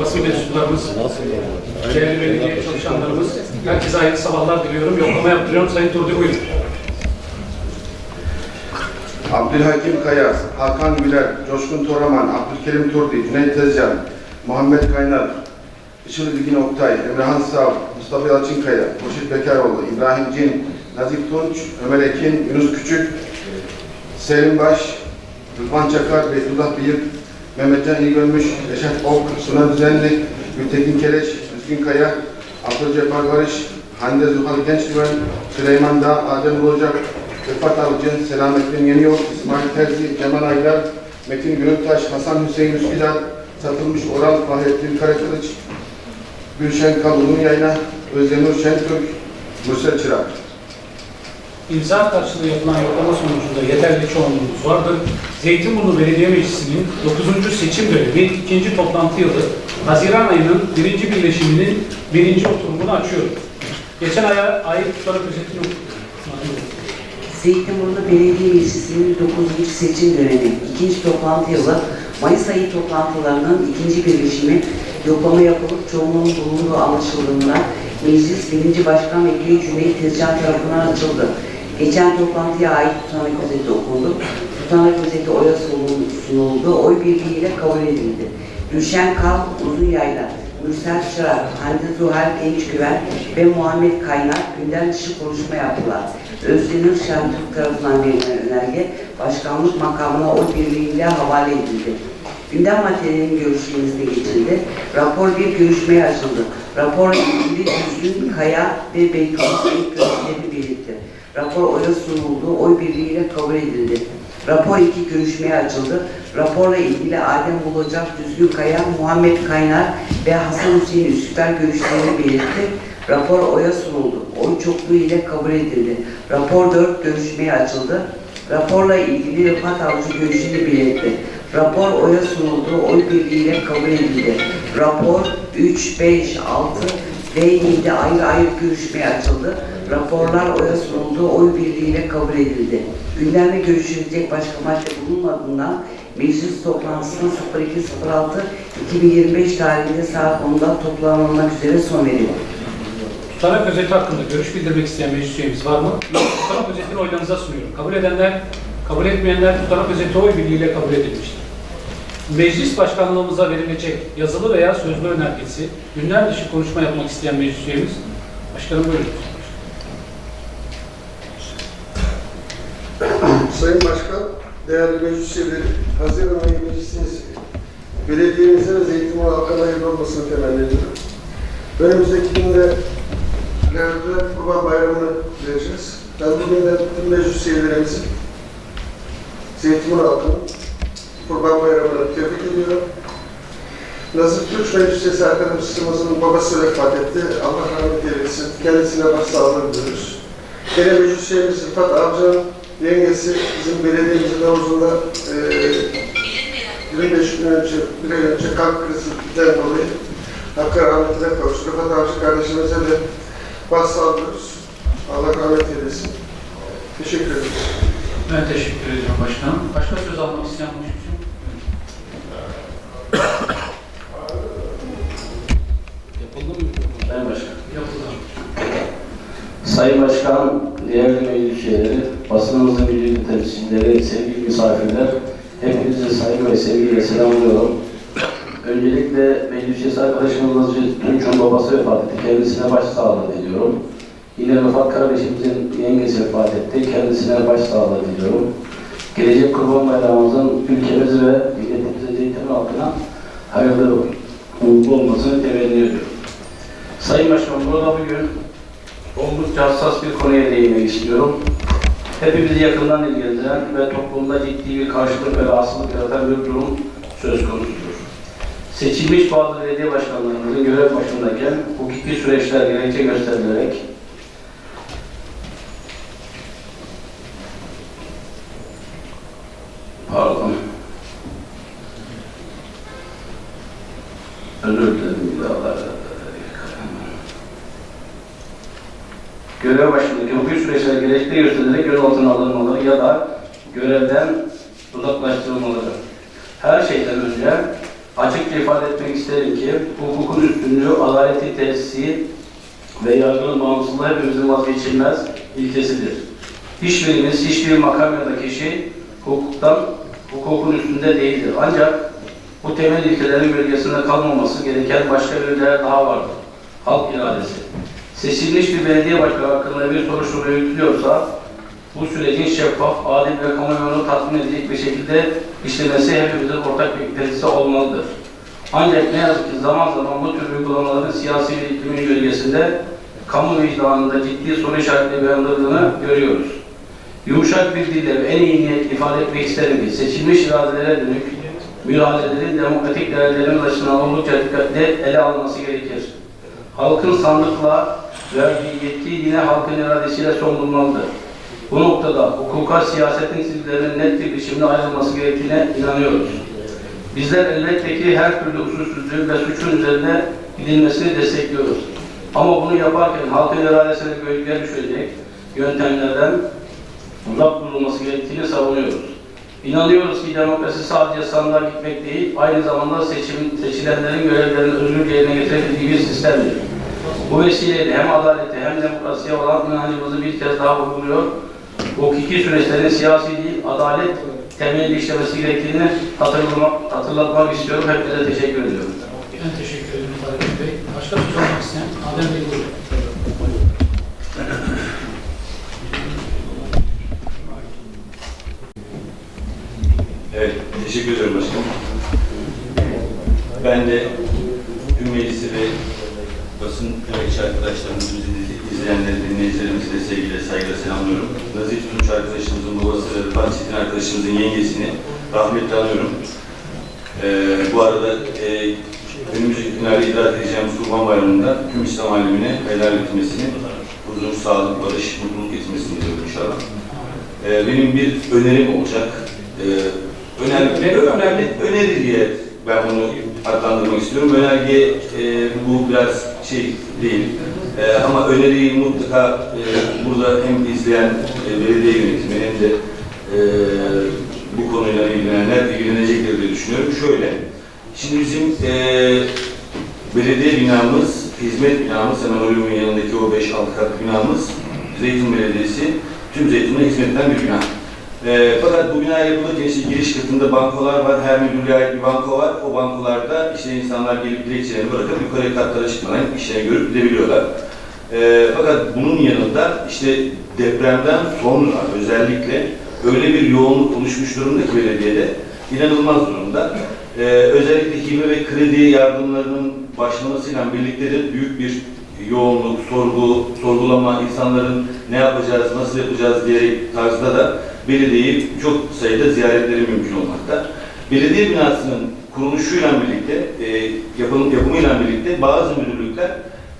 basın mensuplarımız, değerli belediye çalışanlarımız, herkese hayırlı sabahlar diliyorum. Yoklama yaptırıyorum. Sayın Turdi buyurun. Abdülhakim Kaya, Hakan Güler, Coşkun Toraman, Abdülkerim Turdi, Cüneyt Tezcan, Muhammed Kaynar, Işıl Bilgin Oktay, Emrehan Sav, Mustafa Yalçınkaya, Hoşit Bekaroğlu, İbrahim Cin, Nazif Tunç, Ömer Ekin, Yunus Küçük, Selim Baş, Rıdvan Çakar, Beytullah Bıyık, Mehmetcan İlgölmüş, Reşat Ok, Suna Düzenli, Gültekin Keleş, Düzgün Kaya, Abdülcebbar Barış, Hande Zuhal Gençgüven, Süleyman Dağ, Adem Olacak, Rıfat Avcı, Selamettin Yeniyol, İsmail Terzi, Cemal Aylar, Metin Gönültaş, Hasan Hüseyin Üsküdar, Satılmış Oral, Fahrettin Karakılıç, Gülşen Kalun'un yayına, Özdemir Şentürk, Mürsel Çırak. İmza karşılığı yapılan yoklama sonucunda yeterli çoğunluğumuz vardır. Zeytinburnu Belediye Meclisi'nin 9. seçim dönemi ikinci toplantı yılı Haziran ayının birinci birleşiminin birinci oturumunu açıyorum. Geçen aya ait tutarı özetini. Zeytinburnu Belediye Meclisi'nin 9. seçim dönemi ikinci toplantı yılı Mayıs ayı toplantılarının ikinci birleşimi yoklama yapılıp çoğunluğun bulunduğu anlaşıldığında Meclis 1. Başkan Vekili Cüneyt Tezcan tarafından açıldı. Geçen toplantıya ait tutanak özeti okundu. Tutanak özeti oya sunuldu. Oy birliğiyle kabul edildi. Gülşen Kal, Uzun Yayla, Mürsel Çırak, Hande Zuhal Gençgüven ve Muhammed Kaynar gündem dışı konuşma yaptılar. Özdemir Şentürk tarafından verilen önerge başkanlık makamına oy birliğiyle havale edildi. Gündem maddelerinin görüşülmesine geçildi. Rapor bir görüşmeye açıldı. Rapor ilgili Düzgün, Kaya ve ilk görüşlerini belirtti. Rapor oya sunuldu, oy birliğiyle kabul edildi. Rapor 2 görüşmeye açıldı. Raporla ilgili Adem Bulacak, Düzgün Kaya, Muhammed Kaynar ve Hasan Hüseyin Üsküdar görüşlerini belirtti. Rapor oya sunuldu. Oy çokluğu ile kabul edildi. Rapor 4 görüşmeye açıldı. Raporla ilgili Rıfat Avcı görüşünü belirtti. Rapor oya sunuldu. Oy birliğiyle kabul edildi. Rapor 3, 5, 6 7 ayrı ayrı görüşmeye açıldı. Raporlar oya sunuldu. Oy birliğiyle kabul edildi. Gündemde görüşülecek başka madde bulunmadığından meclis toplantısının 02.06.2025 tarihinde saat 10'da toplanmak üzere son verildi. Tutanak özeti hakkında görüş bildirmek isteyen meclis üyemiz var mı? Tutanak özetini oylarınıza sunuyorum. Kabul edenler, kabul etmeyenler tutanak özeti oy birliğiyle kabul edilmiştir. Meclis başkanlığımıza verilecek yazılı veya sözlü önergesi, gündem dışı konuşma yapmak isteyen meclis üyemiz, başkanım buyurun. Sayın Başkan, değerli meclis üyeleri, Haziran ayı meclisiniz belediyemize ve Zeytinburnu halkına hayırlı olmasını temenni ediyorum. Önümüzdeki günde Levent'e Kurban Bayramı'nı vereceğiz. Ben bugün de bütün meclis üyelerimizi Zeytinburnu halkının Kurban Bayramı'nı tebrik ediyorum. Nazif Türk Meclis Üyesi arkadaşımızın babası vefat etti. Allah rahmet eylesin. Kendisine başsağlığı diliyoruz. Gene meclis üyemiz Rıfat Avcı'nın yengesi bizim belediyemizin havuzunda e, 25 gün önce, bir ay önce kalp krizinden dolayı Hakk'a rahmetine kavuştu. Rıfat Avcı kardeşimize de başsağlıyoruz. Allah rahmet eylesin. Teşekkür ederiz. Ben teşekkür ediyorum başkanım. Başka söz almak isteyen konuşmuşum. Sayın Başkan, değerli meclis basınımızın bilgi temsilcileri, sevgili misafirler, hepinizi saygı ve sevgiyle selamlıyorum. Öncelikle meclis arkadaşımız Tunç'un babası vefat etti. Kendisine başsağlığı diliyorum. Yine Rıfat kardeşimizin yengesi vefat etti. Kendisine başsağlığı diliyorum. Gelecek Kurban Bayramımızın ülkemizi ve milletimize, Zeytin halkına hayırlı uğurlu olmasını temenni ediyorum. Sayın Başkan, burada bugün oldukça hassas bir konuya değinmek istiyorum. Hepimizi yakından ilgilendiren ve toplumda ciddi bir karşılık ve rahatsızlık yaratan bir durum söz konusudur. Seçilmiş bazı belediye başkanlarımızın görev başındayken hukuki süreçler gerekçe gösterilerek Pardon. Özür dilerim bir daha. Görev başındaki hukuki süreçler gerekli gösterilerek gözaltına alınmaları ya da görevden uzaklaştırılmaları. Her şeyden önce Açıkça ifade etmek isterim ki hukukun üstünlüğü, adaleti tesisi ve yargının bağımsızlığı hepimizin vazgeçilmez ilkesidir. Hiçbirimiz, hiçbir makam ya da kişi hukuktan, hukukun üstünde değildir. Ancak bu temel ilkelerin gölgesinde kalmaması gereken başka bir değer daha vardır. Halk iradesi. Seçilmiş bir belediye başkanı hakkında bir soruşturma yürütülüyorsa bu sürecin şeffaf, adil ve kamuoyunu tatmin edecek bir şekilde işlemesi hepimizin ortak beklentisi olmalıdır. Ancak ne yazık ki zaman zaman bu tür uygulamaların siyasi bir iklimin gölgesinde kamu vicdanında ciddi soru işaretleri uyandırdığını görüyoruz. Yumuşak bir dille ve en iyi niyet ifade etmek isterim ki seçilmiş iradelere dönük müdahalelerin demokratik değerlerin açısından oldukça dikkatli ele alınması gerekir. Halkın sandıkla verdiği yetki yine halkın iradesiyle son bulmalıdır. Bu noktada hukuka siyasetin çizgilerinin net bir biçimde ayrılması gerektiğine inanıyoruz. Bizler elbette ki her türlü usulsüzlüğün ve suçun üzerine gidilmesini destekliyoruz. Ama bunu yaparken halkın iradesine gölge düşecek yöntemlerden uzak durulması gerektiğini savunuyoruz. İnanıyoruz ki demokrasi sadece sandığa gitmek değil, aynı zamanda seçim, seçilenlerin görevlerini özgürce yerine getirebildiği bir sistemdir. Bu vesileyle hem adalete hem demokrasiye olan inancımızı bir kez daha vurguluyor. Hukuki süreçlerin siyasi değil, adalet temelli işlemesi gerektiğini hatırlamak, hatırlatmak istiyorum. Hepinize teşekkür ediyorum. Ben teşekkür ederim Tarık Bey. Başka bir isteyen Adem Bey buyurun. Evet, teşekkür ederim başkanım. Ben de tüm meclisi ve basın emekçi arkadaşlarımızı, izleyenleri, dinleyicilerimizi de sevgiyle, saygıyla selamlıyorum. Nazif Tunç arkadaşımızın babası Rıfat Çetin arkadaşımızın yengesini rahmetle anıyorum. Ee, bu arada e, önümüzdeki günlerde idrak edeceğimiz Kurban Bayramı'nda tüm İslam alemine helal etmesini, huzur, sağlık, barış, mutluluk getirmesini diliyorum inşallah. Ee, benim bir önerim olacak. Ee, önemli, önemli. öneri diye ben bunu adlandırmak istiyorum. Önerge e, bu biraz şey değil. E, ama öneriyi mutlaka e, burada hem izleyen e, belediye yönetimi hem de e, bu konuyla ilgilenenler ilgilenecektir diye düşünüyorum. Şöyle, şimdi bizim e, belediye binamız, hizmet binamız, Orium'un yanındaki o 5-6 katlı binamız, Zeytin Belediyesi, tüm Zeytin'e hizmetten bir bina. E, fakat bu bina yapılırken işte giriş katında bankolar var, her müdürlüğe ait bir banko var. O bankolarda işte insanlar gelip dilekçelerini bırakıp yukarı katlara çıkmadan işlerini görüp gidebiliyorlar. E, fakat bunun yanında işte depremden sonra özellikle öyle bir yoğunluk oluşmuş durumda ki belediyede inanılmaz durumda. E, özellikle hibe ve kredi yardımlarının başlamasıyla birlikte de büyük bir yoğunluk, sorgu, sorgulama, insanların ne yapacağız, nasıl yapacağız diye tarzda da belediyeyi çok sayıda ziyaretleri mümkün olmakta. Belediye binasının kuruluşuyla birlikte, e, yapım, yapımıyla birlikte bazı müdürlükler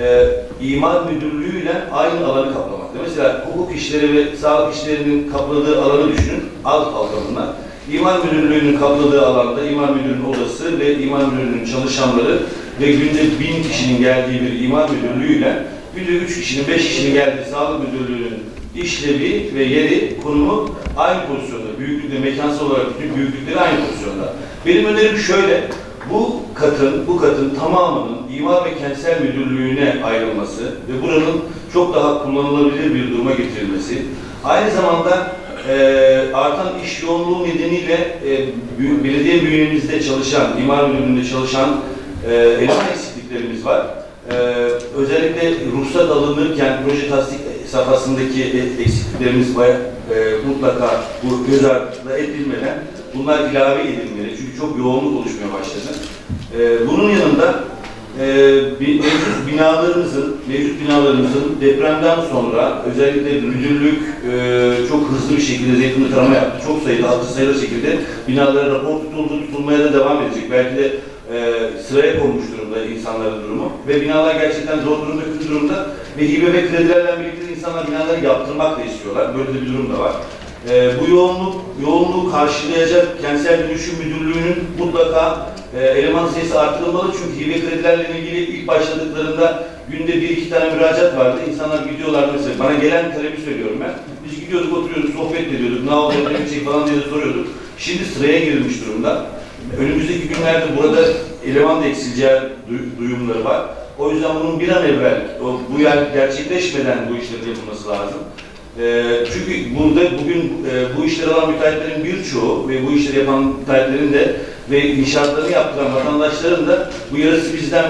e, imar müdürlüğüyle aynı alanı kaplamakta. Mesela hukuk işleri ve sağlık işlerinin kapladığı alanı düşünün, alt alanına. İmar müdürlüğünün kapladığı alanda imar müdürünün odası ve imar müdürlüğünün çalışanları ve günde bin kişinin geldiği bir imar müdürlüğüyle günde üç kişinin, beş kişinin geldiği sağlık müdürlüğünün işlevi ve yeri, konumu aynı pozisyonda. Büyüklükle, mekansal olarak bütün büyüklükleri aynı pozisyonda. Benim önerim şöyle, bu katın, bu katın tamamının imar ve kentsel müdürlüğüne ayrılması ve buranın çok daha kullanılabilir bir duruma getirilmesi, aynı zamanda e, artan iş yoğunluğu nedeniyle e, belediye bünyemizde çalışan, imar müdürlüğünde çalışan e, eleman eksikliklerimiz var. E, özellikle ruhsat alınırken proje tasdik safhasındaki e- eksikliklerimiz var. E, mutlaka bu göz ardı edilmeden bunlar ilave edilmeli. Çünkü çok yoğunluk oluşmaya başladı. E, bunun yanında e, mevcut binalarımızın, mevcut binalarımızın depremden sonra özellikle müdürlük e, çok hızlı bir şekilde zeytinli tarama yaptı. Çok sayıda, altı sayıda şekilde binalara rapor tutuldu, tutulmaya da devam edecek. Belki de e, sıraya konmuş durumda insanların durumu ve binalar gerçekten zor durumda, kötü durumda ve hibe ve kredilerle birlikte insanlar binaları yaptırmak da istiyorlar. Böyle de bir durum da var. E, bu yoğunluk, yoğunluğu karşılayacak kentsel dönüşüm müdürlüğünün mutlaka e, eleman sayısı artırılmalı çünkü hibe kredilerle ilgili ilk başladıklarında günde bir iki tane müracaat vardı. İnsanlar gidiyorlardı mesela. Bana gelen talebi söylüyorum ben. Biz gidiyorduk, oturuyorduk, sohbet ediyorduk. Ne oldu, ne bitecek falan diye soruyorduk. Şimdi sıraya girilmiş durumda. önümüzdeki günlerde burada eleman da eksileceği duy- duyumları var. O yüzden bunun bir an evvel, o, bu yer gerçekleşmeden bu işlerin yapılması lazım. Ee, çünkü burada bugün e, bu işleri alan müteahhitlerin birçoğu ve bu işleri yapan müteahhitlerin de ve inşaatlarını yaptıran vatandaşların da bu yarısı bizden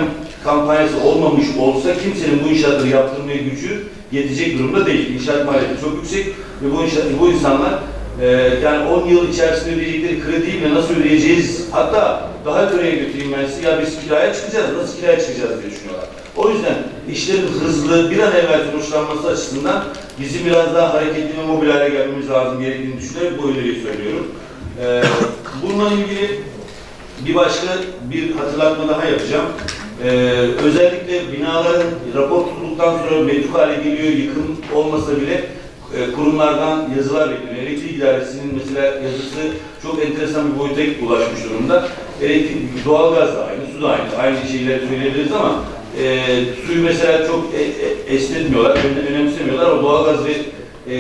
kampanyası olmamış olsa kimsenin bu inşaatları yaptırmaya gücü yetecek durumda değil. İnşaat maliyeti çok yüksek ve bu, inşaat, bu insanlar e, yani 10 yıl içerisinde ödeyecekleri krediyi nasıl ödeyeceğiz hatta daha öteye götüreyim ben size ya biz kiraya çıkacağız nasıl kiraya çıkacağız diye düşünüyorlar. O yüzden işlerin hızlı bir an evvel sonuçlanması açısından bizim biraz daha hareketli ve mobil hale gelmemiz lazım gerektiğini düşünerek bu öneriyi söylüyorum. Ee, bununla ilgili bir başka bir hatırlatma daha yapacağım. Ee, özellikle binaların rapor tutulduktan sonra metruk hale geliyor, yıkım olmasa bile e, kurumlardan yazılar bekliyor. Elektrik idaresinin mesela yazısı çok enteresan bir boyuta ulaşmış durumda. Elektrik, doğalgaz da aynı, su da aynı. Aynı şeyleri söyleyebiliriz ama e, suyu mesela çok e, e, esnetmiyorlar, öne- önemsemiyorlar. O doğalgaz ve e,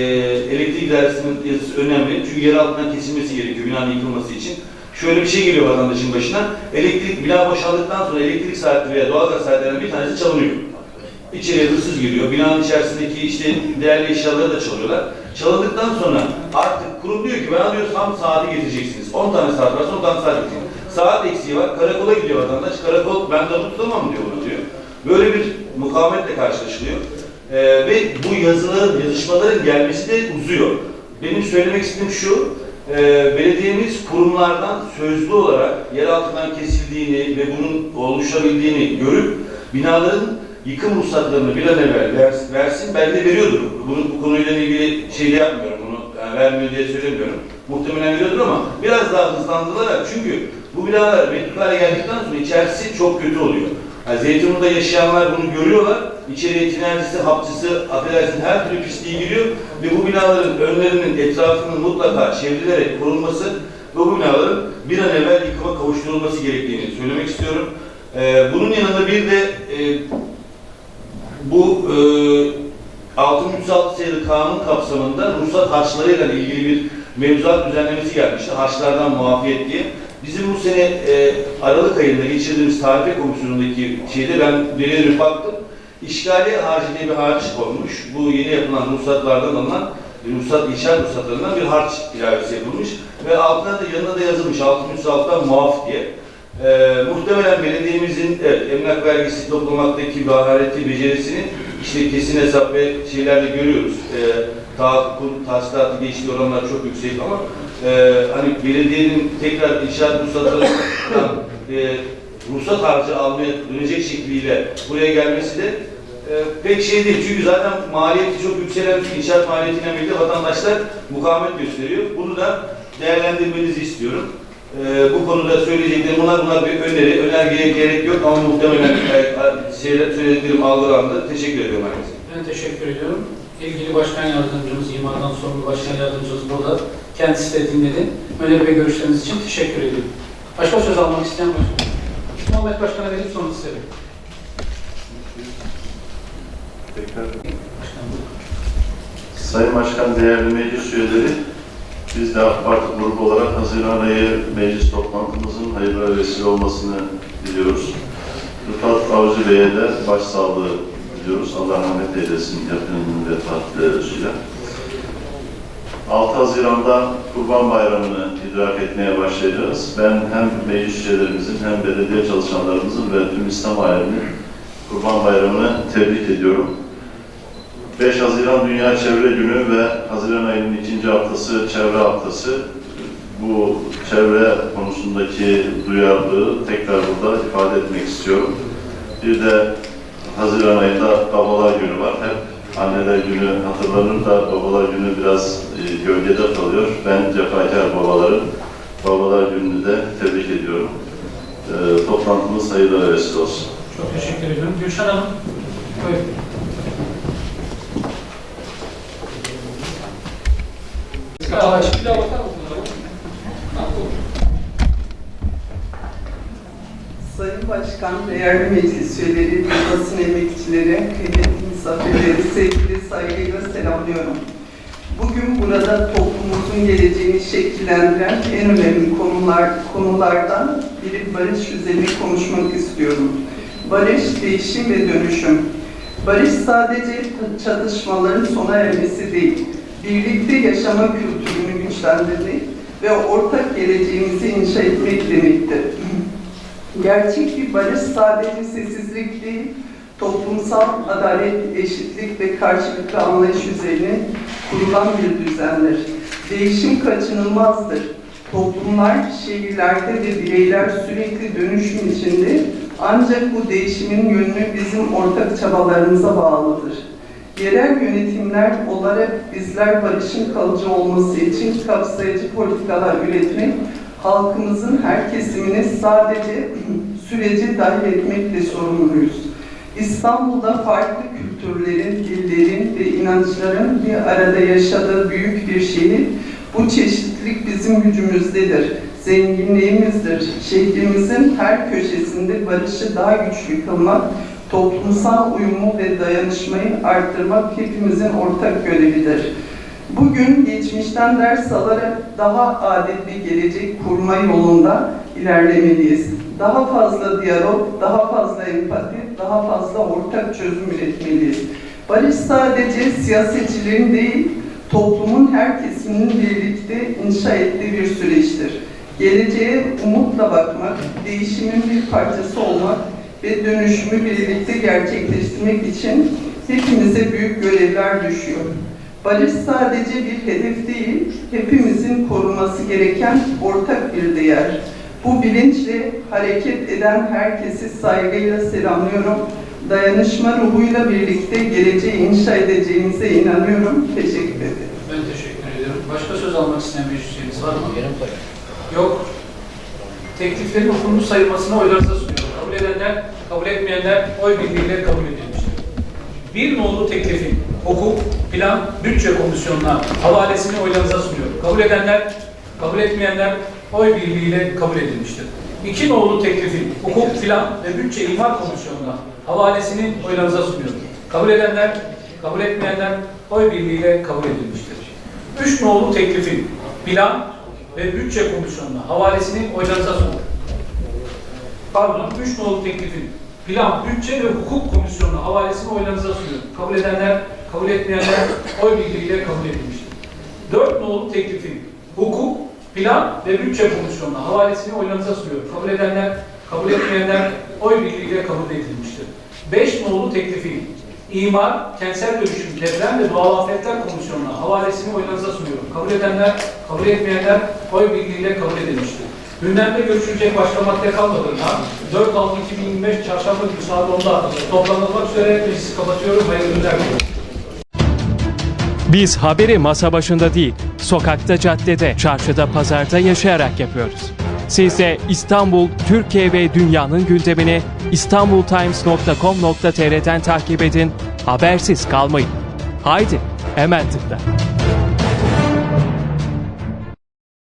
elektrik idaresinin yazısı önemli. Çünkü yer altından kesilmesi gerekiyor binanın yıkılması için. Şöyle bir şey geliyor vatandaşın başına. Elektrik bina boşaldıktan sonra elektrik saati veya doğalgaz saatlerinden bir tanesi çalınıyor. İçeriye hırsız giriyor. Binanın içerisindeki işte değerli eşyaları da çalıyorlar. Çalındıktan sonra artık kurum diyor ki bana diyor tam saati getireceksiniz. 10 tane saat varsa 10 tane saat getireceksiniz. Saat eksiği var. Karakola gidiyor vatandaş. Karakol ben de tutamam diyor bunu diyor. Böyle bir mukavemetle karşılaşılıyor. Ee, ve bu yazıların, yazışmaların gelmesi de uzuyor. Benim söylemek istediğim şu, e, belediyemiz kurumlardan sözlü olarak yer altından kesildiğini ve bunun oluşabildiğini görüp binaların yıkım ruhsatlarını bir an evvel vers- versin. Ben de veriyordur. Bunu, bu konuyla ilgili şey yapmıyorum. Bunu yani vermiyor diye söylemiyorum. Muhtemelen veriyordur ama biraz daha hızlandırılarak çünkü bu binalar metruk hale geldikten sonra içerisi çok kötü oluyor. Yani Zeytinburnu'da yaşayanlar bunu görüyorlar. İçeriye tinercisi, hapçısı, affedersin her türlü pisliği giriyor ve bu binaların önlerinin etrafının mutlaka çevrilerek korunması ve bu binaların bir an evvel yıkıma kavuşturulması gerektiğini söylemek istiyorum. Ee, bunun yanında bir de e, bu e, 6306 sayılı kanun kapsamında ruhsat harçlarıyla ilgili bir mevzuat düzenlemesi gelmişti. Harçlardan muafiyet diye. Bizim bu sene e, Aralık ayında geçirdiğimiz tarife komisyonundaki şeyde ben veriye bir baktım. İşgali harcı diye bir harç konmuş. Bu yeni yapılan ruhsatlardan alınan ruhsat, inşaat ruhsatlarından bir harç ilavesi yapılmış. Ve altına da yanına da yazılmış 6306'dan muaf diye. Ee, muhtemelen belediyemizin evet, emlak vergisi toplamaktaki bahareti, becerisini işte kesin hesap ve şeylerle görüyoruz. Ee, tahakkuk, tahsilatı geçtiği oranlar çok yüksek ama e, hani belediyenin tekrar inşaat ruhsatlarından e, ruhsat harcı almaya dönecek şekliyle buraya gelmesi de e, pek şey değil. Çünkü zaten maliyeti çok yükselen inşaat maliyetiyle birlikte vatandaşlar mukavemet gösteriyor. Bunu da değerlendirmenizi istiyorum. Ee, bu konuda söyleyeceklerim bunlar bunlar bir öneri, önergeye gerek yok ama muhtemelen e, şeyler söylediklerim algılandı. Teşekkür ediyorum herkese. Ben teşekkür ediyorum. İlgili başkan yardımcımız, imardan sorumlu başkan yardımcımız burada. Kendisi de dinledi. Öneri ve görüşleriniz için teşekkür ediyorum. Başka söz almak isteyen var. mı? Muhammed Başkan'a verip sonra size vereyim. Tekrar. Sayın Başkan, değerli meclis üyeleri, biz de AK Parti grubu olarak Haziran ayı meclis toplantımızın hayırlara vesile olmasını diliyoruz. Rıfat Avcı Bey'e de başsağlığı diliyoruz. Allah rahmet eylesin yakınının vefatlarıyla. 6 Haziran'da Kurban Bayramı'nı idrak etmeye başlayacağız. Ben hem meclis üyelerimizin hem belediye çalışanlarımızın ve tüm İslam aleminin Kurban Bayramı'nı tebrik ediyorum. 5 Haziran Dünya Çevre Günü ve Haziran ayının ikinci haftası Çevre Haftası. Bu çevre konusundaki duyarlılığı tekrar burada ifade etmek istiyorum. Bir de Haziran ayında Babalar Günü var. Hep Anneler Günü hatırlanır da Babalar Günü biraz e, gölgede kalıyor. Ben cefakar babaların Babalar Günü'nü de tebrik ediyorum. E, toplantımız hayırlı vesile olsun. Çok teşekkür ediyorum. Gülşen Hanım, buyurun. Şimdi bir daha bakar mısınız? Ha, buyurun. Sayın Başkan, değerli meclis üyeleri, basın emekçileri, kıymetli misafirleri sevgili saygıyla selamlıyorum. Bugün burada toplumumuzun geleceğini şekillendiren en önemli konular, konulardan biri barış üzerine konuşmak istiyorum. Barış, değişim ve dönüşüm. Barış sadece çatışmaların sona ermesi değil, birlikte yaşama kültürünü güçlendirmek ve ortak geleceğimizi inşa etmek demektir. Gerçek bir barış sadece sessizlik değil, toplumsal adalet, eşitlik ve karşılıklı anlayış üzerine kurulan bir düzendir. Değişim kaçınılmazdır. Toplumlar, şehirlerde ve bireyler sürekli dönüşüm içinde ancak bu değişimin yönünü bizim ortak çabalarımıza bağlıdır. Yerel yönetimler olarak bizler barışın kalıcı olması için kapsayıcı politikalar üretmek, halkımızın her kesimini sadece sürece dahil etmekle sorumluyuz. İstanbul'da farklı kültürlerin, dillerin ve inançların bir arada yaşadığı büyük bir şehir. Bu çeşitlilik bizim gücümüzdedir, zenginliğimizdir. Şehrimizin her köşesinde barışı daha güçlü kılmak, toplumsal uyumu ve dayanışmayı arttırmak hepimizin ortak görevidir. Bugün geçmişten ders alarak daha adil bir gelecek kurma yolunda ilerlemeliyiz. Daha fazla diyalog, daha fazla empati, daha fazla ortak çözüm üretmeliyiz. Barış sadece siyasetçilerin değil, toplumun her kesiminin birlikte inşa ettiği bir süreçtir. Geleceğe umutla bakmak, değişimin bir parçası olmak ve dönüşümü birlikte gerçekleştirmek için hepimize büyük görevler düşüyor. Barış sadece bir hedef değil, hepimizin koruması gereken ortak bir değer. Bu bilinçle hareket eden herkesi saygıyla selamlıyorum. Dayanışma ruhuyla birlikte geleceği inşa edeceğimize inanıyorum. Teşekkür ederim. Ben teşekkür ediyorum. Başka söz almak isteyen meclis üyemiz var mı? Yok. Tekliflerin okunmuş sayılmasına oylarınıza sunuyorum. Kabul edenler, kabul etmeyenler oy birliğiyle kabul edilmiştir. Bir nolu teklifin hukuk, plan, bütçe komisyonuna havalesini oylarınıza sunuyorum. Kabul edenler, kabul etmeyenler oy birliğiyle kabul edilmiştir. İki nolu teklifin hukuk, plan ve bütçe imar komisyonuna havalesini oylarınıza sunuyorum. Kabul edenler, kabul etmeyenler oy birliğiyle kabul edilmiştir. Üç nolu teklifin plan ve bütçe komisyonuna havalesini oylarınıza sunuyorum. Pardon, üç nolu teklifin plan, bütçe ve hukuk komisyonuna havalesini oylarınıza sunuyorum. Kabul edenler, kabul etmeyenler oy birliğiyle kabul edilmiştir. Dört nolu teklifin hukuk, plan ve bütçe komisyonuna havalesini oylarınıza sunuyorum. Kabul edenler, kabul etmeyenler oy birliğiyle kabul edilmiştir. Beş nolu teklifin imar, kentsel dönüşüm, deprem ve doğal afetler komisyonuna havalesini oylarınıza sunuyorum. Kabul edenler, kabul etmeyenler oy birliğiyle kabul edilmiştir. Gündemde görüşülecek başka madde kalmadığından 4-6-2025 çarşamba günü saat 10'da toplanılmak üzere meclisi kapatıyorum. Hayırlı günler. Biz haberi masa başında değil, sokakta, caddede, çarşıda, pazarda yaşayarak yapıyoruz. Siz de İstanbul, Türkiye ve dünyanın gündemini istanbultimes.com.tr'den takip edin, habersiz kalmayın. Haydi, hemen tıkla.